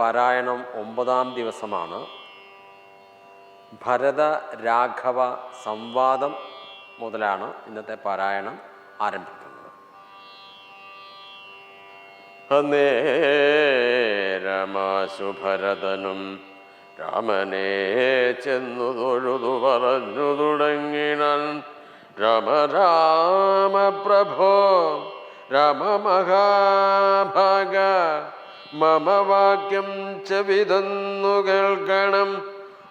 പാരായണം ഒമ്പതാം ദിവസമാണ്. ഭരത രാഘവ സംവാദം മുതലാണ് ഇന്നത്തെ പാരായണം ആരംഭിക്കുന്നത്. അന്നേരമാശു ഭരതനും രാമനെ ചെന്നു തൊഴുതു പറഞ്ഞു തുടങ്ങിണൻ രാമ പ്രഭോ രാമ മഹാഭാഗ മമ വാക്യം ചെവിതന്നു കേൾക്കണം.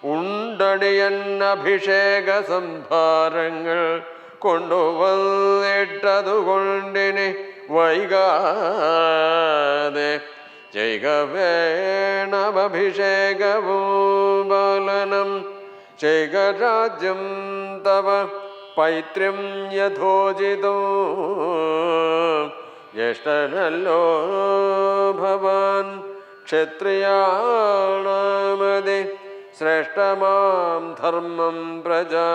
ഉണ്ടടിയൻ അഭിഷേക സംഭാരങ്ങൾ കൊണ്ടുവന്നിട്ടതുകൊണ്ടിനി വൈകാതെ. ചെയ്ക വേണമഭിഷേകഭൂപാലനം. ചെയ്ക രാജ്യം തവ പൈത്രം യഥോചിതോ. ജ്യേഷ്ഠനല്ലോ ഭവാൻ ക്ഷത്രിയാണാമതി. ശ്രേഷ്ഠമാം ധർമ്മം പ്രജാപരിപാലനം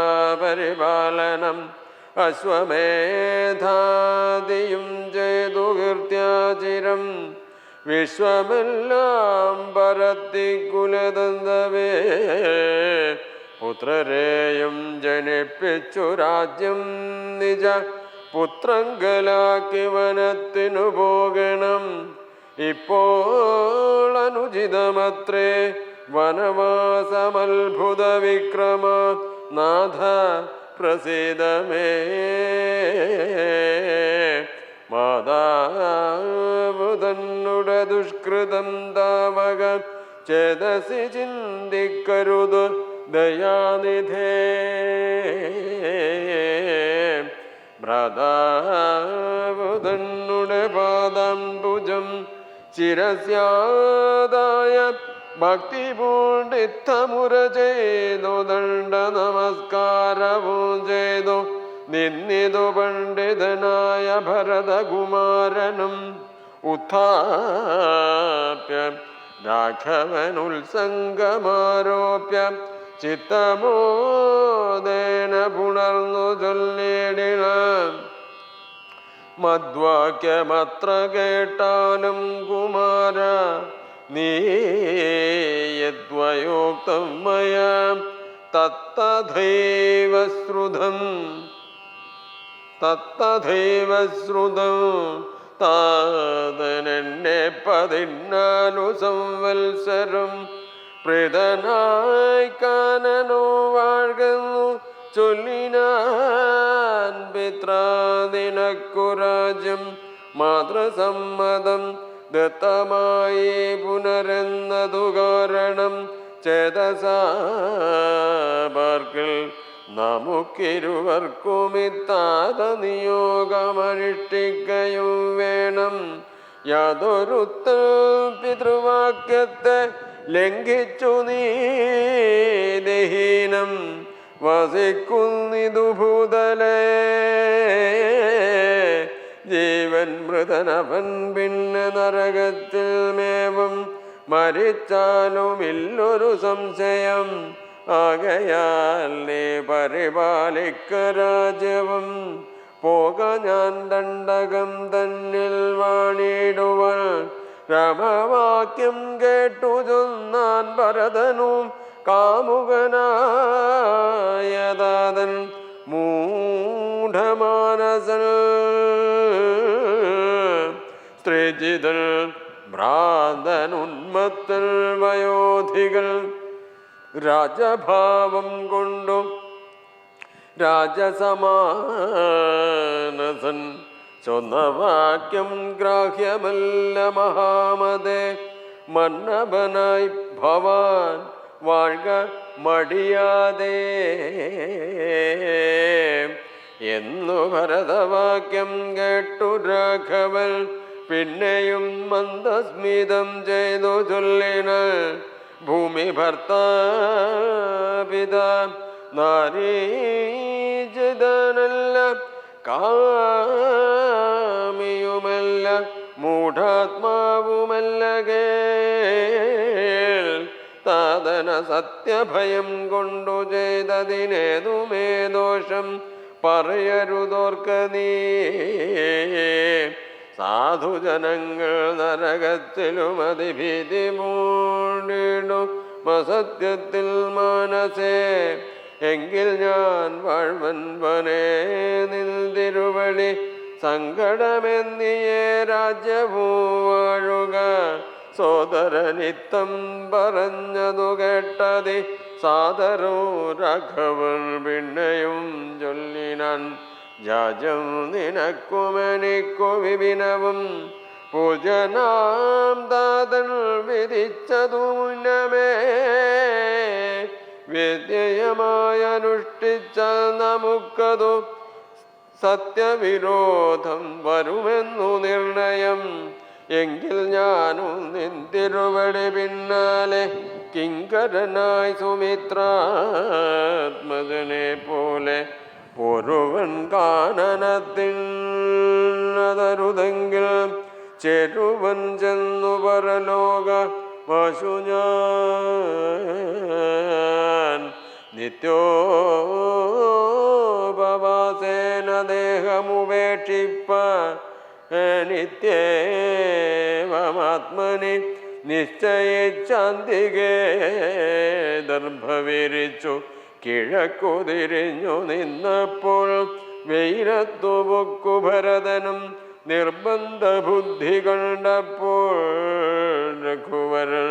അശ്വമേധാദിയും ചെയ്തു കീർത്യാചിരം വിശ്വമെല്ലാം പരത്തി കുലതന്തവേ പുത്രരെയും ജനിപ്പിച്ചു രാജ്യം നിജ പുത്രങ്കലാക്കി വനത്തിനു പോകണം. ഇപ്പോൾ അനുചിതമത്രേ വനവാസമത്ഭുത വിക്രമ നാഥ പ്രസീതമേ. മാതാവുതന്നുട ദുഷ്കൃതം താവക ചേതസി ചിന്തിക്കരുത് ദയാനിധേ. ഭ്രതാവ് തന്നുടെ പാദംബുജം ചിരസ്യാദായ ഭക്തി പൂണ്ടിത്തമുര ചെയ്തു ദണ്ഡ നമസ്കാരവും ചെയ്തു. നിന്നിതു പണ്ഡിതനായ ഭരതകുമാരനും ഉത്ഥാപ്യ രാഘവനുത്സംഗമാരോപ്യ ചിത്തമോദേന പുണർന്നു ചൊല്ലിടിനാം. മദ്വാക്യമത്ര കേട്ടാലും കുമാര നീ യദ്വയോക്തം മയാ തത്തഥൈവ ശ്രുതം തത്തഥൈവ ശ്രുതം താതനെന്നെ പതിനാലു സംവത്സരം പ്രീതനായി കാനനോ വാഴുന്നു. ചൊല്ലിനാൻ പിത്രാദിനക്കുരാജ്യം മാതൃസമ്മതം ദത്തമായി പുനരെന്നതു കാരണം. ചേതസാർക്കിൽ നമുക്കിരുവർക്കുമിത്താത നിയോഗമനുഷ്ഠിക്കയും വേണം. യാതൊരുത്തൽ പിതൃവാക്യത്തെ ലംഘിച്ചു നീ ദഹീനം വസിക്കുന്നിതു ഭൂതലേ ജീവൻ മൃതനവൻ പിന്നെ നരകത്തിൽ മേവും മരിച്ചാലും ഇല്ലൊരു സംശയം. ആകയാൽ നീ പരിപാലിക്ക രാജ്യവും. പോക ഞാൻ ദണ്ഡകം തന്നിൽ വാണിടുവാൻ രാമവാക്യം കേട്ടു ചൊന്നാൻ ഭരതനും കാമുകനായതാതൻ മൂഢമാനസൻ. സ്ത്രീജിതൽ ഭ്രാന്തനുന്മത്തൽ വയോധികൾ രാജഭാവം കൊണ്ടും രാജസമാനസൻ. ചൊന്നവാക്യം ഗ്രാഹ്യമല്ല മഹാമതേ. മന്നഭനായി ഭവാൻ വാഴ്ക മടിയാതെ. എന്നു ഭരതവാക്യം കേട്ടു രാഘവൽ പിന്നെയും മന്ദസ്മിതം ചെയ്തു ചൊല്ലിനൽ ഭൂമി ഭർത്താപിത നാരീജിതനല്ല കാമിയുമല്ല മൂഢാത്മാവുമല്ലകേ താതന സത്യഭയം കൊണ്ടു ചെയ്തതിനേതുമേ ദോഷം പറയരുതോർക്ക നീ. സാധുജനങ്ങൾ നരകത്തിലും അതിഭീതി മൂടിടും. മസത്യത്തിൽ മനസ്സേ എങ്കിൽ ഞാൻ വാഴ്വൻ വനേ നിന്തിരുവഴി സങ്കടമെന്നിയേ രാജ്യവും വാഴുക സോദരനിത്തം പറഞ്ഞതു കേട്ടതി സാദരോ രാഘവൻ പിന്നെയും ചൊല്ലിനാൻ. ജാജം നിനക്കുമെനിക്കു വിപിനവും പൂജനാം ദാതൻ വിധിച്ചതു മുന്നമേ. വിദ്യയമായനുഷ്ഠിച്ച നമുക്കതു സത്യവിരോധം വരുമെന്നു നിർണയം. എങ്കിൽ ഞാനും നിന്തിരുവടി പിന്നാലെ കിങ്കരനായി സുമിത്രാത്മജനെ പോലെ ഒരുവൻ കാനനത്തിൽ അതരുതെങ്കിൽ ചെരുവൻ ചെന്നു പരലോക പശു ഞാൻ നിത്യോപവാസേന ദേഹമുപേക്ഷിപ്പ നിത്യേവമാത്മനി നിശ്ചയിച്ചാന്തികേ ദർഭവിരിച്ചു കിഴക്കു തിരിഞ്ഞു നിന്നപ്പോൾ വെയിലത്തു പൊക്കു ഭരതനും നിർബന്ധ കണ്ടപ്പോൾ രഘുവരൻ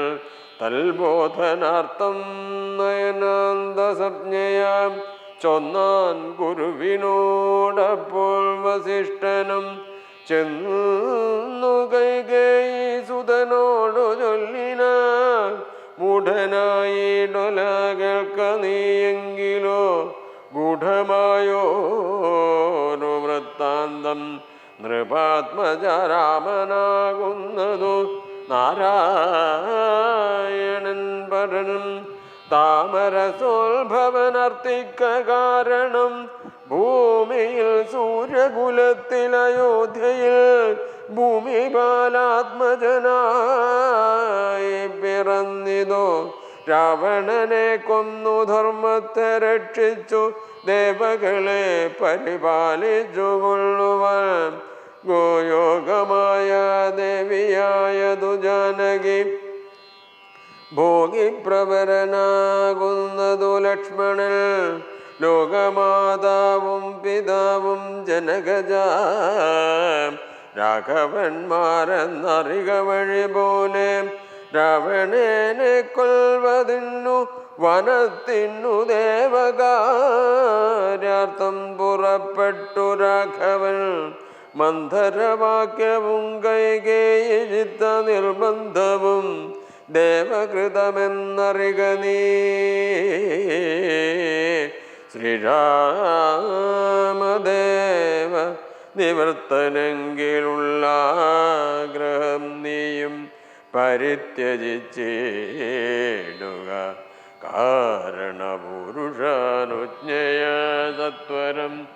തൽബോധനാർത്ഥം നയനാന്തസജ്ഞയാം ചൊന്നാൻ ഗുരുവിനോടപ്പോൾ വസിഷ്ഠനും ചെന്നു കൈകൈ സുതനോടു ചൊല്ലിന മൂഢനായി ഡൊലകൾക്ക് കേൾക്ക നീയെങ്കിലോ ഗൂഢമായോരു വൃത്താന്തം നൃപാത്മജരാമനാകുന്നതു നാരായണൻ പരനും താമരസോത്ഭവനർത്തിക്ക കാരണം ഭൂമിയിൽ സൂര്യകുലത്തിൽ അയോധ്യയിൽ ഭൂമി ബാലാത്മജനായി പിറന്നിതോ. രാവണനെ കൊന്നു ധർമ്മത്തെ രക്ഷിച്ചു ദേവകളെ പരിപാലിച്ചു കൊള്ളുവാൻ ഗോയോഗമായ ദേവിയായ ദേവിയായതു ജാനകി ഭോഗിപ്രവരനാകുന്നതു ലക്ഷ്മണൻ. ലോകമാതാവും പിതാവും ജനകജ. രാഘവന്മാരെന്നറിക വഴി പോലെ രാവണേനെ കൊൽവതിന്നു വനത്തിന്നു ദേവകാര്യാർത്ഥം പുറപ്പെട്ടു രാഘവൻ. മന്ധരവാക്യവും കൈകേയിത്ത നിർബന്ധവും ദേവകൃതമെന്നറിക നീ. ശ്രീരാമദേവ നിവർത്തനെങ്കിലുള്ള ആഗ്രഹം നീയും പരിത്യജിച്ചിടുക. കാരണപുരുഷാനുജ്ഞയ സത്വരം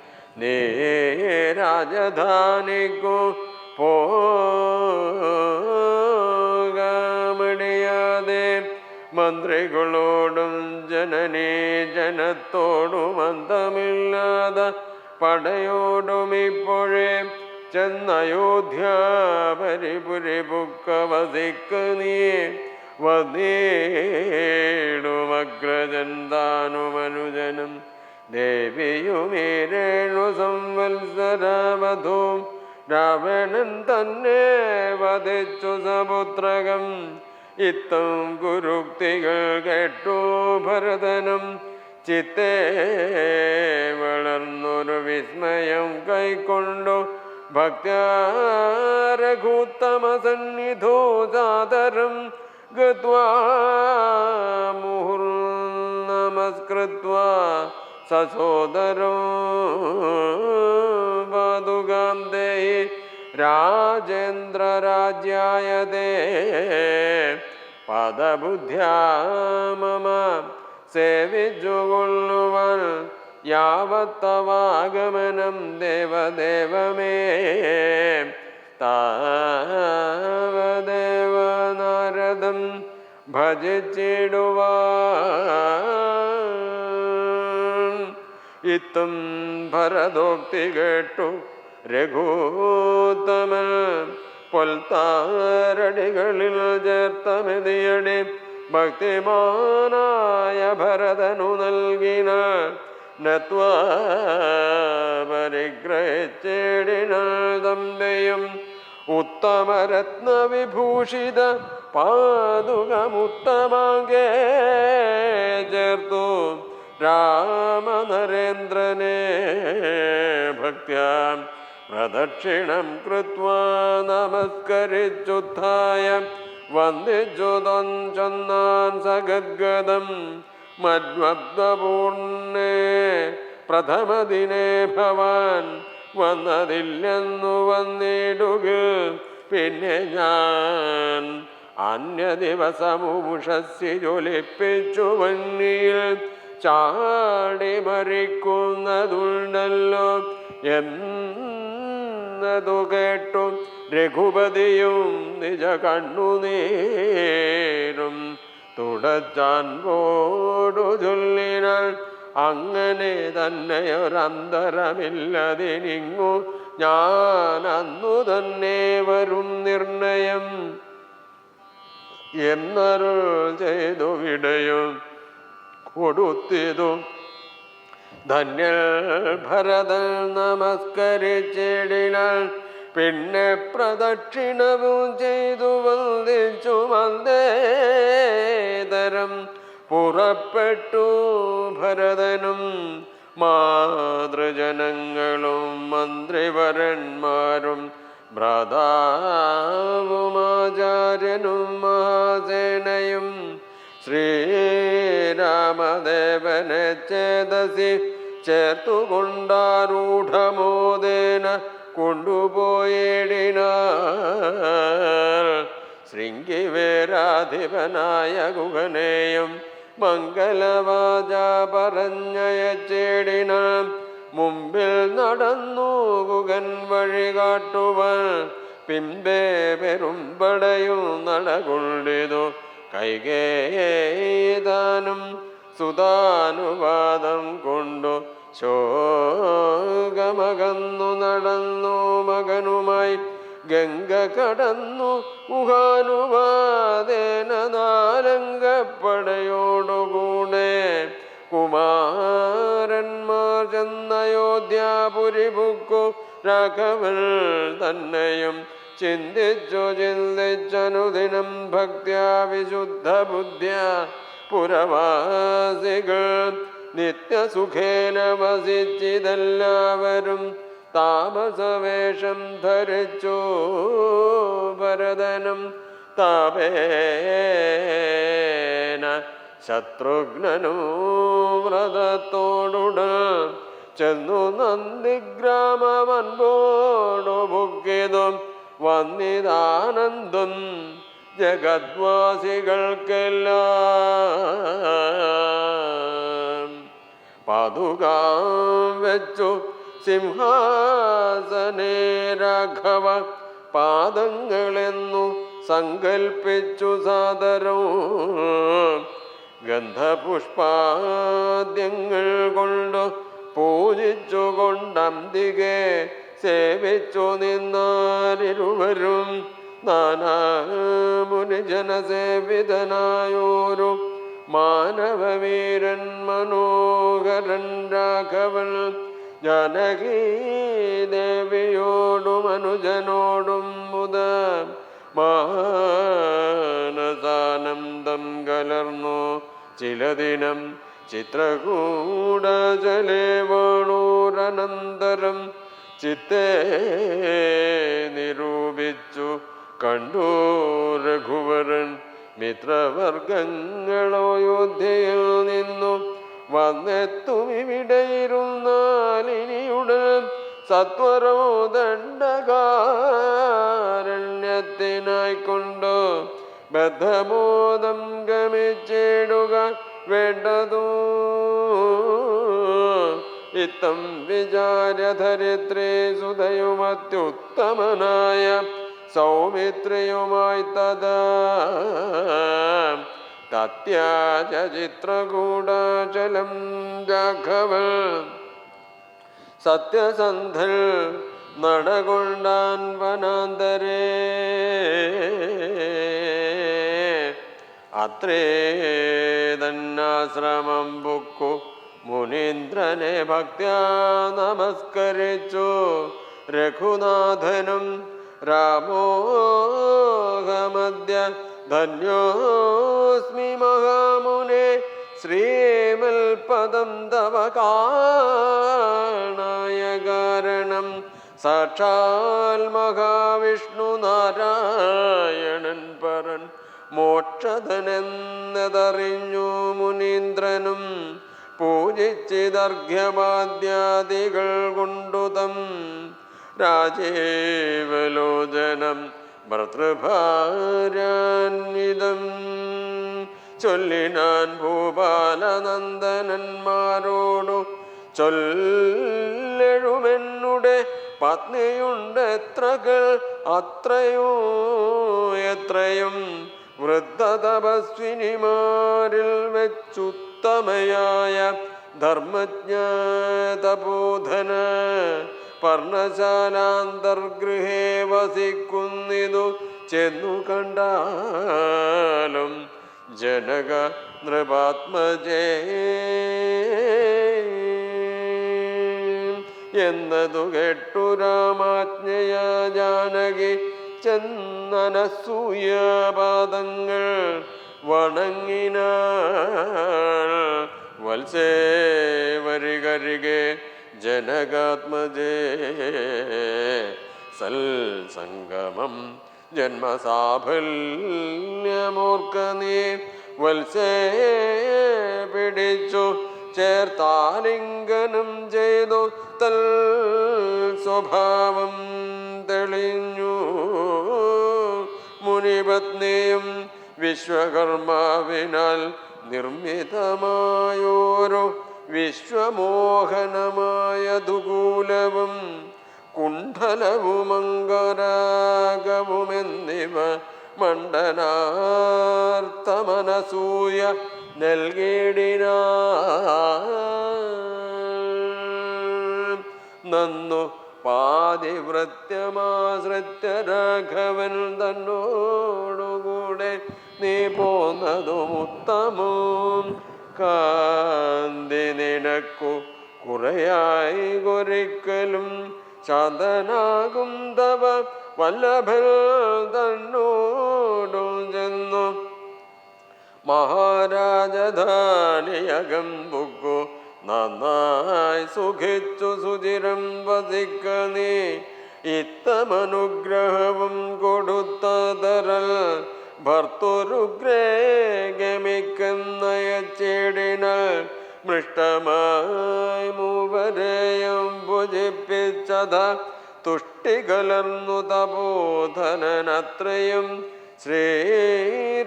രാജധാനിക്കു പോടിയാതെ മന്ത്രികളോടും ജനനേ ജനത്തോടും അന്തമില്ലാതെ പടയോടും ഇപ്പോഴേ ചെന്നയോധ്യ പരിപുരി പുക്ക വസിക്ക നീ വന്നേടുമഗ്രജൻ താനുമനുജനും. ദേവിയുമീരേണു സംവത്സരവധൂ രാവണൻ തന്നെ വധിച്ചു സപുത്രകം. ഇത്തം കുരുക്തികൾ കേട്ടു ഭരതനും ചിത്തേ വളർന്നൊരു വിസ്മയം കൈക്കൊണ്ടു ഭക്തരഘൂത്തമസന്നിധോ സാദരം ഗത്വാ മുഹുർനമസ്കൃത്വാ സസോദരോ പാതുകാം ദേഹി രാജേന്ദ്രരാജ്യായ ദേ പദബുദ്ധ്യാ മമ സേവിച്ചുകൊള്ളുവാൻ യാവത്തവാഗമനം ദേവദേവമേ. താവദേവനാരദം ഭജിച്ചിടുവാ ഇത്തും ഭരതോക്തി കേട്ടു രഘൂത്തമൻ പൊൽത്താരടികളിൽ ചേർത്തമെതിയടി ഭക്തിമാനായ ഭരതനു നൽകിന. തമ്പയും ഉത്തമരത്ന വിഭൂഷിത പാതുകമുത്തമാകേ ചേർത്തു. രാമനരേന്ദ്രനെ ഭക്ത്യ പ്രദക്ഷിണം കൃത്വാ നമസ്കരിച്ചുത്ഥായ വന്ദിച്ചുതം ചെന്നാൻ സഗദ്ഗതം മദ്വബ്ദപൂർണേ പ്രഥമദിനേ ഭവാൻ വന്നതില്ലെന്നു വന്നിടുക. പിന്നെ ഞാൻ അന്യ ദിവസമുഷസ്സി ജ്വലിപ്പിച്ചു വന്നിയിൽ ചാടി മറിക്കുന്നതുണ്ടല്ലോ എന്നതു കേട്ടു രഘുപതിയും നിജ കണ്ണുനീരും തുടച്ചാൻ പോടു ചൊല്ലിനാൽ അങ്ങനെ തന്നെ ഒരന്തരമില്ലതിനിങ്ങു ഞാൻ അന്നു തന്നെ വരും നിർണയം എന്നരുൾ ചെയ്തു വിടയും. കൊടുത്തിതു. ധന്യൽ ഭരതൻ നമസ്കരിച്ചിടിനാൽ പിന്നെ പ്രദക്ഷിണവും ചെയ്തു വന്ദിച്ചു വന്ദേതരം പുറപ്പെട്ടു ഭരതനും മാതൃജനങ്ങളും മന്ത്രിവരന്മാരും ഭ്രാതാവുമാചാര്യനും മഹാസേനയും ശ്രീരാമദേവനെ ചേതസി ചേർത്തുകൊണ്ടാരൂഢമോദേന കൊണ്ടുപോയിടിനാൽ ശൃംഗിവേരാധിപനായ ഗുഹനെയും മംഗലവാച പറഞ്ഞയച്ചേടിന മുമ്പിൽ നടന്നു ഗുഗൻ വഴി കാട്ടുവാൻ. പിമ്പേ പെരുമ്പടയും നടകൊണ്ടിതു. കൈകേതാനും സുതാനുവാദം കൊണ്ടു ശോകമകന്നു നടന്നു മകനുമായി ഗംഗ കടന്നു ഉഹാനുവാദേന നാലങ്കപ്പടയോടുകൂടെ കുമാരന്മാർ ചെന്നയോധ്യാപുരി ബുക്കു രാഘവൻ തന്നെയും ചിന്തിച്ചു ചിന്തിച്ചനുദിനം ഭക്ത്യാ വിശുദ്ധ ബുദ്ധ്യ പുരവാസികൾ നിത്യസുഖേന വസിച്ചിതെല്ലാവരും താമസവേഷം ധരിച്ചു ഭരതനും താപേന ശത്രുഘ്നനു വ്രതത്തോടുട ചെന്നു നന്ദിഗ്രാമമൻപോടു ബുക്കിതും വന്നിതാനന്ദം ജഗദ്വാസികൾക്കെല്ലാം പാതുകാം വെച്ചു സിംഹാസനേ രാഘവ പാദങ്ങളെന്നു സങ്കൽപ്പിച്ചു സാദരവും ഗന്ധപുഷ്പാദ്യങ്ങൾ കൊണ്ടു പൂജിച്ചു കൊണ്ടന്തികെ സേവിച്ചു നിന്നാരിരുവരും നാനാമുനിജനസേവിതനായോരു മാനവവീരൻ മനോഹരൻ രാഘവൻ. ജനകീ ദേവിയോടും അനുജനോടും മുത മാനസാനന്ദം കലർന്നു. ചില ദിനം ചിത്രകൂടജലേ വേണൂരനന്തരം ചിത്തേ നിരൂപിച്ചു. കണ്ടു രഘുവരൻ മിത്രവർഗങ്ങളോ യോധ്യയിൽ നിന്നു വന്നെത്തും ഇവിടെയിരുന്നാലിനിയുടൻ സത്വരോ ദണ്ഡകാരണ്യത്തിനായിക്കൊണ്ടു ബദ്ധബോധം ഗമിച്ചിടുക വേണ്ടതൂ. ഇത്തം വിചാര്യധരിത്രേ സുതയുമത്യുത്തമനായ സൗമിത്രിയുമായി തഥാ ചിത്രകൂടാചലം രാഘവൻ സത്യസന്ധൽ നടകൊണ്ടാൻ വനാന്തരേ. അത്രേ തന്നാശ്രമം ബുക്കു മുനീന്ദ്രനെ ഭക്ത്യാ നമസ്കരിച്ചു. രഘുനാഥനും രാമോഹമദ്യ ധന്യോസ്മി മഹാമുനെ ശ്രീമൽപദം തവ കാണായ കാരണം സാക്ഷാൽ മഹാവിഷ്ണു നാരായണൻ പരൻ മോക്ഷധനെന്നതറിഞ്ഞു മുനീന്ദ്രനും പൂജിച്ചിതർഘ്യപാദ്യാദികൾ കൊണ്ടുതം രാജേവലോചനം ഭർതൃഭാരാന്വിതം ചൊല്ലിനാൻ ഭൂപാലനന്ദനന്മാരോടു ചൊല്ലെഴുമെന്നുടെ പത്നിയുണ്ട് എത്രകൾ അത്രയോ എത്രയും വൃദ്ധ തപസ്വിനിമാരിൽ വെച്ചുത്തമയായ ധർമ്മജ്ഞതബോധന പർണശാലാന്തർഗൃഹേ വസിക്കുന്നിതു ചെന്നു കണ്ടാലും ജനക നൃപാത്മജേ എന്നതു കേട്ടു രാമാജ്ഞയ ജാനകി ചെന്നനസൂയ പാദങ്ങൾ വണങ്ങിന വത്സേ വരികരികെ ജനകാത്മജേ. സൽസംഗമം ജന്മസാഫല്യമോർക്ക നീ വത്സേ പിടിച്ചു ചേർത്താലിംഗനം ചെയ്തു തൽ സ്വഭാവം തെളിഞ്ഞു. മുനിപത്നിയും വിശ്വകർമാവിനാൽ നിർമ്മിതമായോരോ വിശ്വമോഹനമായ ദുകൂലവും കുണ്ഠലവുമങ്കരാഗവുമെന്നിവ മണ്ഡനാർത്ഥമനസൂയ നൽകിയിടിന നന്നു പാതിവൃത്യമാശ്രിത്യ രാഘവൻ തന്നോടുകൂടെ നീ പോന്നതും ഉത്തമം കാന്തി നിനക്കു കുറയായി കുറിക്കലും ശാന്തനാകും തവ വല്ലഭൽ തന്നോടു ചെന്നു. മഹാരാജധാനിയകം ബുക്കു നന്നായി സുഖിച്ചു സുചിരം വസിക്ക നീ. ഇത്തമനുഗ്രഹവും കൊടുത്തതരൽ ഭർത്തുരുഗ്രേ ഗമിക്കുന്നയച്ചേടിനാൽ മൃഷ്ടമായി മൂവരെയും ഭുജിപ്പിച്ചത തുഷ്ടികലർന്നു തബോധനത്രയും ശ്രീരാമനോടരുൾ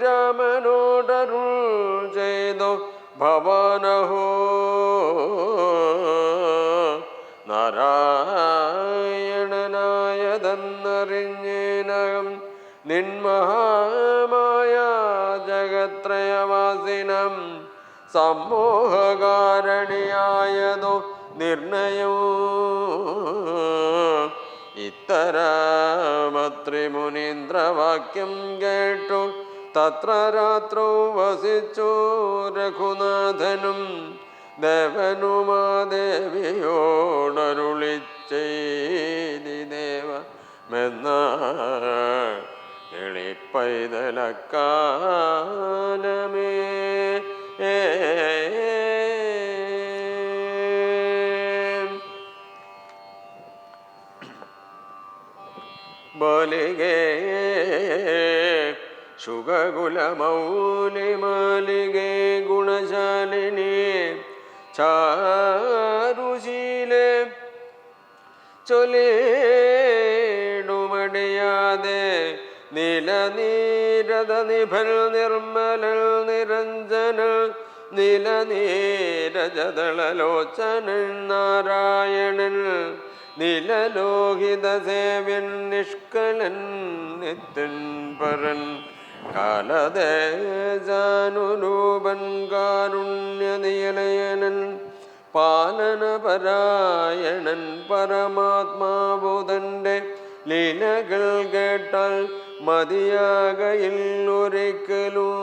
ചെയ്തു ഭവാനഹോ. നാരായണനായതെന്നറിഞ്ഞേനകം നിന്മഹാമായ ജഗത്രയവാസിനം സമൂഹകാരണിയായതു നിർണയോ. ഇത്തരമത്രിമുനീന്ദ്രവാക്യം കേട്ടു. തത്ര രാത്രോ വസിച്ചു രഘുനാഥനും ദേവനുമാദേവിയോടരുളി ചെയ്തി எழிற்பைதலக்கா നിഭൽ നിർമ്മലൽ നിരഞ്ജനൽ നിലനീരജതളലോചനൻ നാരായണൻ നിലലോഹിത സേവ്യൻ നിഷ്കളൻ നിത്യൻ പരൻ കാലദേശാനുരൂപൻ കാരുണ്യനിലയനൻ പാലനപരായണൻ പരമാത്മാബുധന്റെ ലീലകൾ കേട്ടാൽ മതിയാകയിൽ ഒരിക്കലും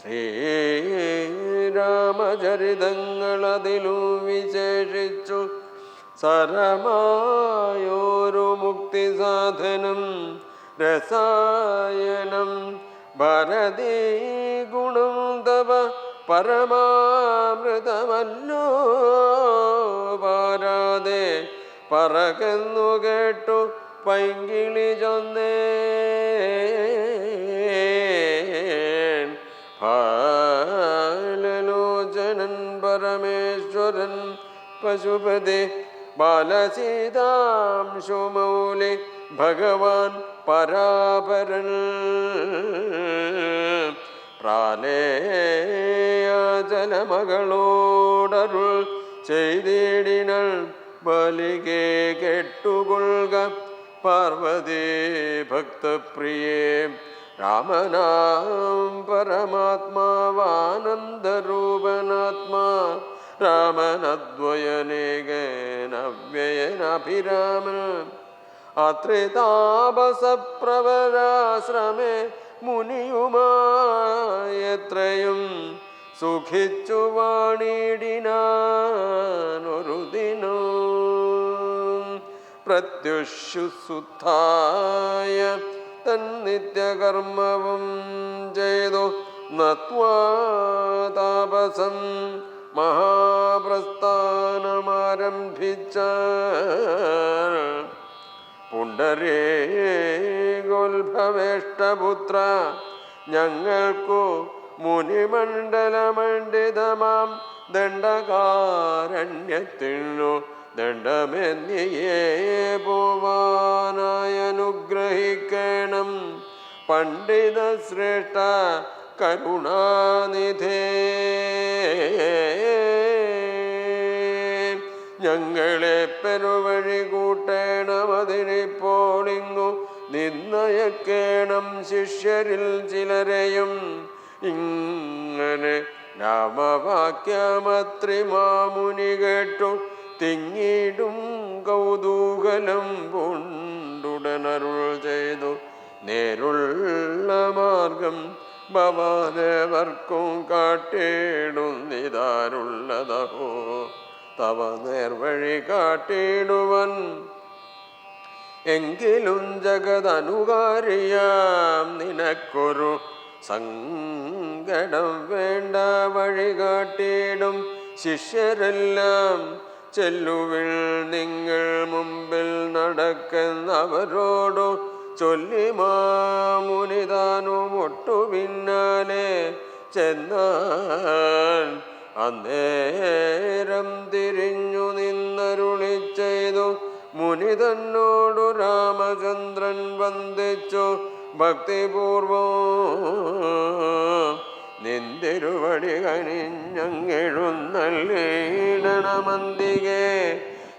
ശ്രീരാമചരിതങ്ങളതിലും വിശേഷിച്ചു സരമായോരു മുക്തി സാധനം രസായനം ഭരതീ ഗുണം തവ പരമാമൃതമല്ലോ. പാരാതെ പറകുന്നു കേട്ടു പൈങ്കിളി ചൊന്നേ ബാലലോചനൻ പരമേശ്വരൻ പശുപതി ബാലസീതാംശുമൗലി ഭഗവാൻ പരാപരൻ. പ്രാലേയാചലമകളോടരുൾ ചെയ്തിടിനൾ ബലികെ കെട്ടുകൊള്ളുക പാർവതി ഭക്തപ്രിയേ രാമനാം പരമാത്മാവാനന്ദരൂപനാത്മാ രാമനദ്വയനേകനവ്യയനഭിരാമൻ അത്രിതാപസപ്രവരാശ്രമേ മുനിയുമായത്രയും സുഖിച്ചു വാണിടിനാനൊരു ദിനം. പ്രത്യുഷുസുത്തായ തന്നിത്യകർമ്മവും ചെയ്തു നത്വാതാപസം മഹാപ്രസ്ഥാനമാരംഭിച്ച പുണ്ടരീഗോത്ഭവേഷ്ടപുത്ര ഞങ്ങൾക്കു മുനിമണ്ഡലമണ്ഡിതമാം ദണ്ഡകാരണ്യത്തിനു ദണ്ഡമെന്നിയേ പോവാനായി അനുഗ്രഹിക്കണം പണ്ഡിത ശ്രേഷ്ഠ കരുണാനിധേ. ഞങ്ങളെ പെരുവഴി കൂട്ടേണമതിനിപ്പോളിങ്ങു നിന്നയക്കേണം. ശിഷ്യരിൽ ചിലരെയും ഇങ്ങനെ രാമവാക്യമത്രിമാമുനി കേട്ടു. തിങ്ങിടും കൗതൂകലം കൊണ്ടുടനരുൾ ചെയ്തു. നേരുള്ള മാർഗം ഭവാനവർക്കും കാട്ടിടുന്നിതാരുള്ളതഹോ തവ നേർവഴി കാട്ടിടുവൻ എങ്കിലും ജഗതനുകാരിയാം. നിനക്കൊരു സങ്കടം വേണ്ട വഴി കാട്ടിടും ശിഷ്യരെല്ലാം ചെല്ലുവിൽ നിങ്ങൾ മുമ്പിൽ നടക്കുന്നവരോടു ചൊല്ലി മാമുനിതാനും ഒട്ടു പിന്നാലെ ചെന്നാൽ അന്നേരം തിരിഞ്ഞു നിന്നരുളി ചെയ്തു. മുനി തന്നോടു രാമചന്ദ്രൻ വന്ദിച്ചു. ഭക്തിപൂർവം നിന്തിരുവടി കനിഞ്ഞെഴുന്നള്ളീടണമന്തികെ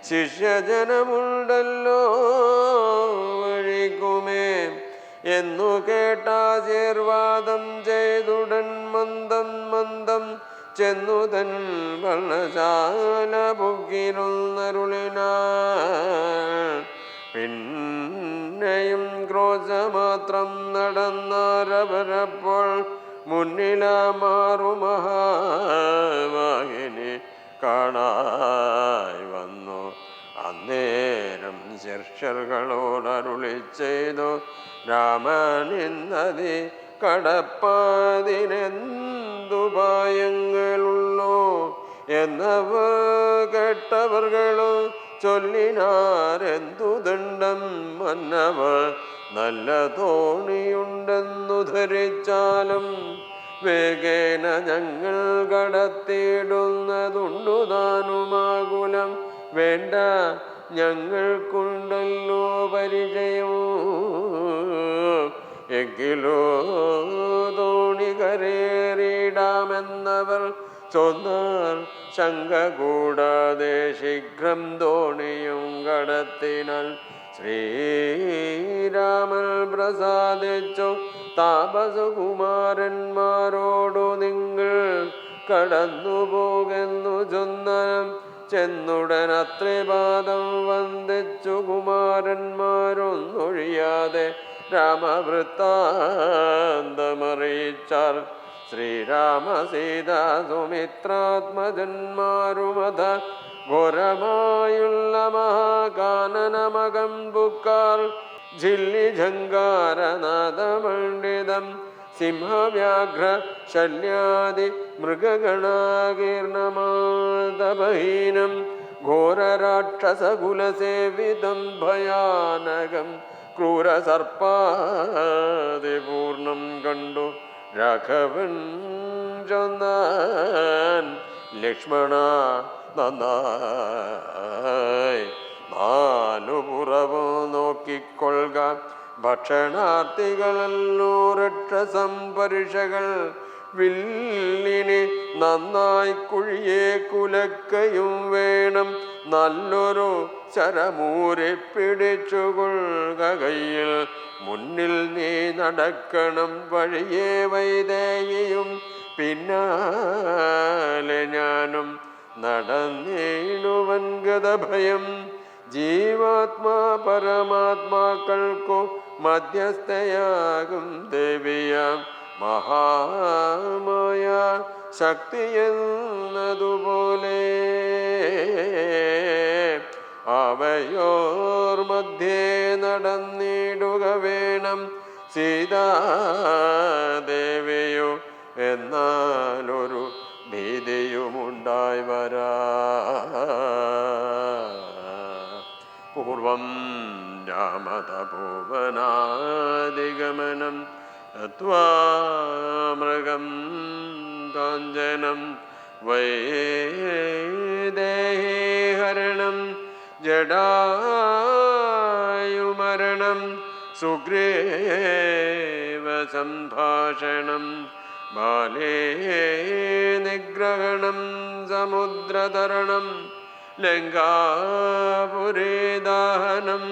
ശിഷ്യജനമുണ്ടല്ലോ വഴിക്കുമേ എന്നു കേട്ടാ കേട്ടാചേർവാദം ചെയ്തുടൻ മന്ദം മന്ദം ചെന്നു തൻ വർണശാല പൊക്കിരുന്നരുളിന പിന്നെയും ക്രോശമാത്രം നടന്നാരവരപ്പോൾ മുന്നിലാ മാറുമഹാവാഹിനി കാണായി വന്നു. അന്നേരം ശിർഷകളോടരുളി ചെയ്തു രാമനിന്നതി കടപ്പാതിനെന്തുപായങ്ങളുള്ളോ എന്നവ കേട്ടവർകളോ ചൊല്ലിനാരെന്തു ദണ്ഡം മന്നവർ നല്ല തോണിയുണ്ടെന്നു ധരിച്ചാലും വേഗേന ഞങ്ങൾ കടത്തിയിടുന്നതുണ്ടു താനുമാകുലം വേണ്ട ഞങ്ങൾക്കുണ്ടല്ലോ പരിചയം. എങ്കിലോ തോണി കരേറിയിടാമെന്നവർ ചൊന്നാൽ ശങ്ക കൂടാതെ ശീഘ്രം തോണിയും കടത്തിനാൽ ശ്രീരാമൻ പ്രസാദിച്ചു. താപസകുമാരന്മാരോടു നിങ്ങൾ കടന്നു പോകുന്നു ചൊന്നനം ചെന്നുടൻ അത്രിപാദം വന്ദിച്ചു. കുമാരന്മാരൊന്നൊഴിയാതെ രാമവൃത്താന്തമറിയിച്ചാൽ ശ്രീരാമ സീതാ സുമിത്രാത്മജന്മാരുമത ഘോരമായുള്ള മഹാകാനനമകം ബുക്കാർ ജില്ലി ഝങ്കാരനാഥമണ്ഡിതം സിംഹവ്യാഘ്ര ശല്യാദി മൃഗഗണാകീർണമാതപഹീനം ഘോരരാക്ഷസകുലസേവിതം ഭയാനകം ക്രൂരസർപ്പാതിപൂർണം കണ്ടു രാഘവൻ ചൊന്നാൻ ലക്ഷ്മണ നന്നായി നാലു പുറവോ നോക്കിക്കൊള്ളുക. ഭക്ഷണാർത്ഥികളല്ലോ രക്ഷസംപരിഷകൾ വില്ലിനെ നന്നായി കുഴിയേ കുലക്കയും വേണം. നല്ലൊരു ചരമൂരെ പിടിച്ചുകൊള്ളുക. കയ്യിൽ മുന്നിൽ നീ നടക്കണം വഴിയെ വൈദേയും പിന്നാലെ ഞാനും നടന്നേണുവൻ ഗതഭയം ജീവാത്മാ പരമാത്മാക്കൾക്കു മധ്യസ്ഥയാകും ദേവിയാം. മഹാമായ ശക്തിയെന്നതുപോലെ എന്നതുപോലെ അവയോർ മധ്യേ നടന്നിടുക വേണം സീതാദേവിയോ. എന്നാലൊരു ഭീതിയുമുണ്ടായി വരാ. പൂർവം രാമതപോവനാദിഗമനം തത്വാ മൃഗം കാഞ്ചനം വൈദേഹരണം ജടായുമരണം സുഗ്രീവ സംഭാഷണം ബാലേ നിഗ്രഹണം സമുദ്രതരണം ലങ്കാപുരേ ദാഹനം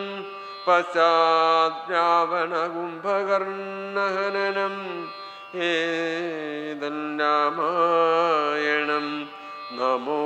പശ്ചാദ്രാവണകുംഭകർണഹനനം ഏതല്ലാമായണം നമോ